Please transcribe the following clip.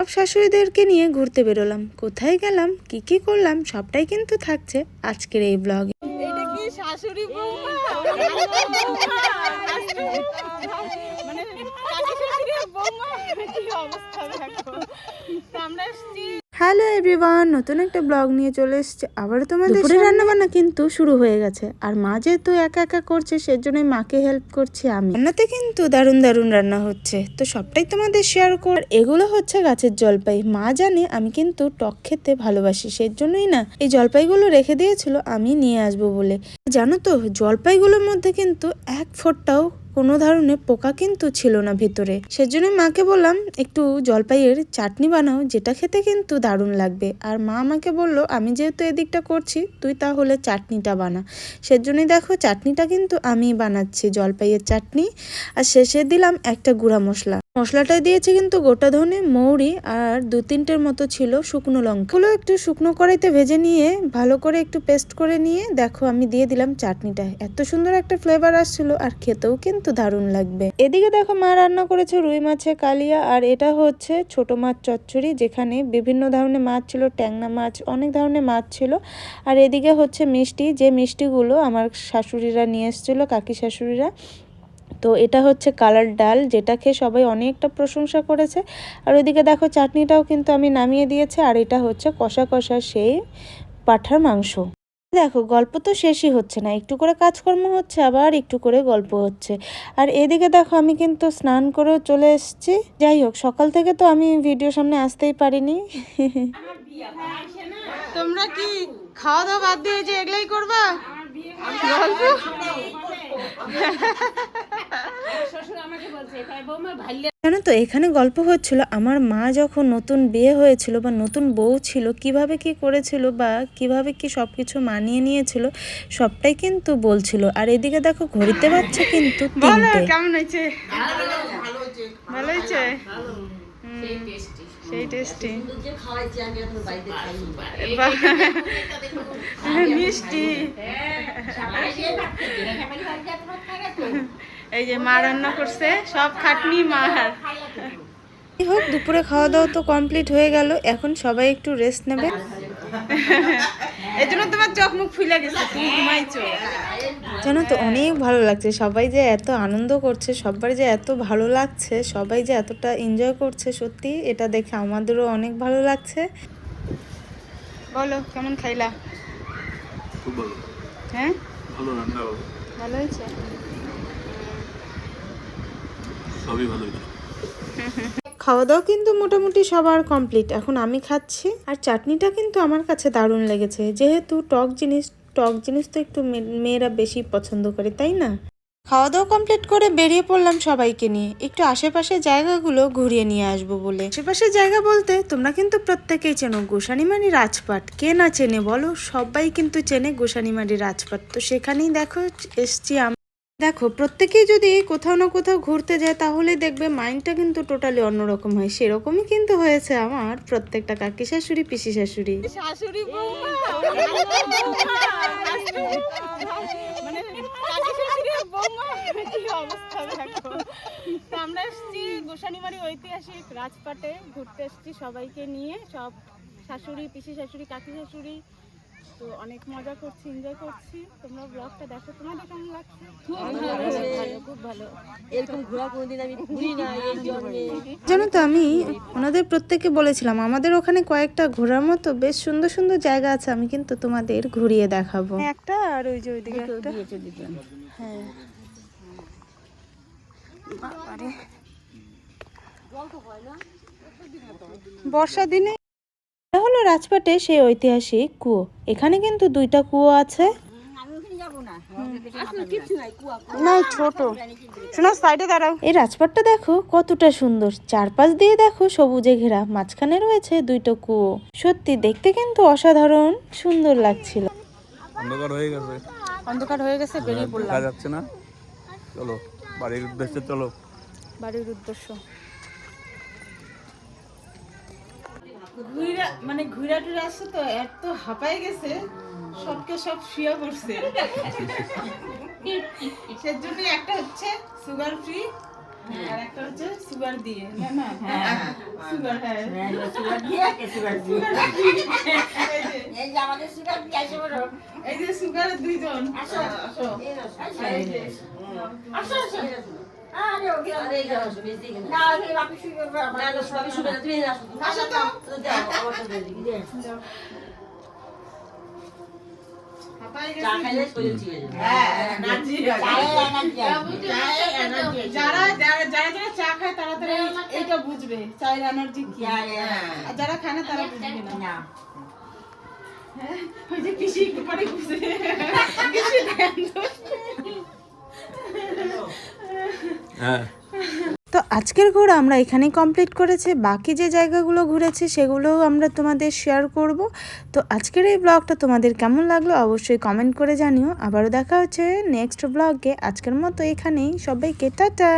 সব শাশুড়িদেরকে নিয়ে ঘুরতে বেরোলাম। কোথায় গেলাম, কি কি করলাম, সবটাই কিন্তু থাকছে আজকের এই ব্লগে শাশুড়ি মানে অবস্থা দেখো। আমরা হ্যালো এভরিওয়ান নতুন একটা ব্লগ নিয়ে চলে এসেছে। আবারও তোমাদের দুপুরে রান্না বান্না কিন্তু শুরু হয়ে গেছে। আর মা যেহেতু একা একা করছে সেজন্যই মাকে হেল্প করছি আমি। রান্নাতে কিন্তু দারুণ দারুণ রান্না হচ্ছে। তো সবটাই তোমাদের শেয়ার কর আর এগুলো হচ্ছে গাছের জলপাই। মা জানে আমি কিন্তু টক খেতে ভালোবাসি সেজন্যই না এই জলপাইগুলো রেখে দিয়েছিল আমি নিয়ে আসব বলে। জানো তো জলপাইগুলোর মধ্যে কিন্তু এক ফোঁটটাও কোনো ধরনের পোকা কিন্তু ছিল না ভেতরে। সেজন্য মাকে বললাম, একটু জলপাইয়ের চাটনি বানাও, যেটা খেতে কিন্তু দারুণ লাগবে। আর মা আমাকে বলল, আমি যেহেতু এদিকটা করছি, তুই তাহলে চাটনিটা বানা। সেজন্যই দেখো, চাটনিটা কিন্তু আমি বানাচ্ছি, জলপাইয়ের চাটনি। আর শেষে দিলাম একটা গুঁড়া মশলা। মশলাটা দিয়েছি কিন্তু গোটা ধনে, মৌরি আর দু তিনটের মতো ছিল শুকনো লঙ্কাগুলো একটু শুকনো কড়াইতে ভেজে নিয়ে ভালো করে একটু পেস্ট করে নিয়ে দেখো আমি দিয়ে দিলাম চাটনিটা। এত সুন্দর একটা ফ্লেভার আসছিল আর খেতেও কিন্তু দারুণ লাগবে। এদিকে দেখো মা রান্না করেছে রুই মাছের কালিয়া আর এটা হচ্ছে ছোট মাছ চচ্চড়ি যেখানে বিভিন্ন ধরনের মাছ ছিল ট্যাংনা মাছ, অনেক ধরনের মাছ ছিল। আর এদিকে হচ্ছে মিষ্টি, যে মিষ্টিগুলো আমার শাশুড়িরা নিয়ে এসেছিল, কাকি শাশুড়িরা তো এটা হচ্ছে কালার ডাল যেটা খেয়ে সবাই অনেকটা প্রশংসা করেছে। আর ওইদিকে দেখো চাটনিটাও কিন্তু আমি নামিয়ে দিয়েছি আর এটা হচ্ছে কষা কষা সেই পাঠার মাংস। দেখো গল্প তো শেষই হচ্ছে না একটু করে কাজকর্ম হচ্ছে আবার একটু করে গল্প হচ্ছে। আর এদিকে দেখো আমি কিন্তু স্নান করেও চলে এসেছি। যাই হোক সকাল থেকে তো আমি ভিডিও সামনে আসতেই পারিনি। তোমরা কি খাওয়া দাওয়া বাদ দিয়ে যে এগুলাই করবা? গল্প? জানো তো এখানে গল্প হচ্ছিল আমার মা যখন নতুন বিয়ে হয়েছিল বা নতুন বউ ছিল কীভাবে কি করেছিল বা কীভাবে কি সব কিছু মানিয়ে নিয়েছিল সবটাই কিন্তু বলছিল। আর এদিকে দেখো ঘড়িতে পাচ্ছে কিন্তু তিনটে। কেমন হয়েছে? ভালো হয়েছে। সেই টেস্টি মিষ্টি। এই যে মা রান্না করছে সব খাটনি মার। হোক দুপুরে খাওয়া দাওয়া তো কমপ্লিট হয়ে গেল। এখন সবাই একটু রেস্ট নেবে। এই তোমার চোখ মুখ ফুলে গেছে তুমি ঘুমাইছো। জানো তো অনেক ভালো লাগছে। সবাই যে এত আনন্দ করছে সবার যে এত ভালো লাগছে সবাই যে এতটা এনজয় করছে সত্যি এটা দেখে আমাদেরও অনেক ভালো লাগছে। বলো কেমন খাইলা? খুব ভালো। হ্যাঁ? ভালো রান্না ভালো হয়েছে? সবই ভালো হয়েছে। খাওয়া দাওয়া কিন্তু মোটামুটি সবার কমপ্লিট এখন আমি খাচ্ছি। আর চাটনিটা কিন্তু আমার কাছে দারুণ লেগেছে। যেহেতু টক জিনিস টক জিনিস তো একটু মেয়েরা বেশি পছন্দ করে, তাই না? খাওয়া দাওয়া কমপ্লিট করে বেরিয়ে পড়লাম সবাইকে নিয়ে। একটু আশেপাশে জায়গাগুলো ঘুরিয়ে নিয়ে আসব বলে। আশেপাশের জায়গা বলতে তোমরা কিন্তু প্রত্যেকেই চেনো গোসানিমারি রাজপাট কে না চেনে বলো? সবাই কিন্তু চেনে গোসানিমারি রাজপাট তো সেখানেই দেখো, এসছি দেখো, প্রত্যেকেই যদি কোথাও না কোথাও ঘুরতে যায়, তাহলে দেখবে মাইন্ডটা কিন্তু টোটালি অন্যরকম হয়। সেরকমই কিন্তু হয়েছে আমার প্রত্যেকটা কাকি শাশুড়ি, পিসি শাশুড়ি। শাশুড়ি মানে আমরা এসেছি গোসানিবাড়ি ঐতিহাসিক রাজপাটে ঘুরতে এসেছি সবাইকে নিয়ে। সব শাশুড়ি, পিসি শাশুড়ি, কাকি শাশুড়ি তো অনেক মজা করছি এনজয় করছি। তোমরা ব্লগটা দেখো। তোমাদের কেমন লাগছে? খুব ভালো। খুব ভালো। এরকম ঘোরা কোনোদিন আমি ঘুরি না এই জন্যে। জানো তো আমি ওনাদের প্রত্যেককে বলেছিলাম আমাদের ওখানে কয়েকটা ঘোরার মতো বেশ সুন্দর সুন্দর জায়গা আছে আমি কিন্তু তোমাদের ঘুরিয়ে দেখাবো। একটা আর ওই যে ওইদিকে একটা হ্যাঁ। বর্ষা দিনে হলো রাজপাটে সেই ঐতিহাসিক কুয়ো। এখানে কিন্তু দুইটা কুয়ো আছে। না ছোট। শোনো সাইডে দাঁড়াও। এই রাজপাটটা দেখো কতটা সুন্দর। চারপাশ দিয়ে দেখো সবুজে ঘেরা। মাঝখানে রয়েছে দুইটা কুয়ো। সত্যি দেখতে কিন্তু অসাধারণ সুন্দর লাগছিল। অন্ধকার হয়ে গেছে। অন্ধকার হয়ে গেছে বেরিয়ে পড়লাম। যাচ্ছে না। চলো বাড়ির উদ্দেশ্যে চলো। বাড়ির উদ্দেশ্য। ঘুইরা মানে ঘুইরা টুরা আসছে তো এত হাঁপাই গেছে। সবকে সব শুয়ে পড়ছে। সেজন্য একটা হচ্ছে সুগার ফ্রি আর একটা হচ্ছে সুগার দিয়ে না না? সুগার হ্যাঁ সুগার দিয়ে সুগার দিয়ে? এই যে আমাদের সুগার দিয়ে আসে এই যে সুগারের দুইজন। আসো আসো। আসো আসো। হয়ে হ্যাঁ, যারা চা খায় তারা তারা এইটা বুঝবে চায়ের আর যারা খায় না তারা বুঝবে না পরে কিছু হ্যাঁ। তো আজকের ঘোরা আমরা এখানে কমপ্লিট করেছি। বাকি যে জায়গাগুলো ঘুরেছি সেগুলোও আমরা তোমাদের শেয়ার করব। তো আজকের এই ব্লগটা তোমাদের কেমন লাগল অবশ্যই কমেন্ট করে জানিও। আবারও দেখা হচ্ছে নেক্সট ব্লগে আজকের মতো এখানেই। সবাইকে টাটা!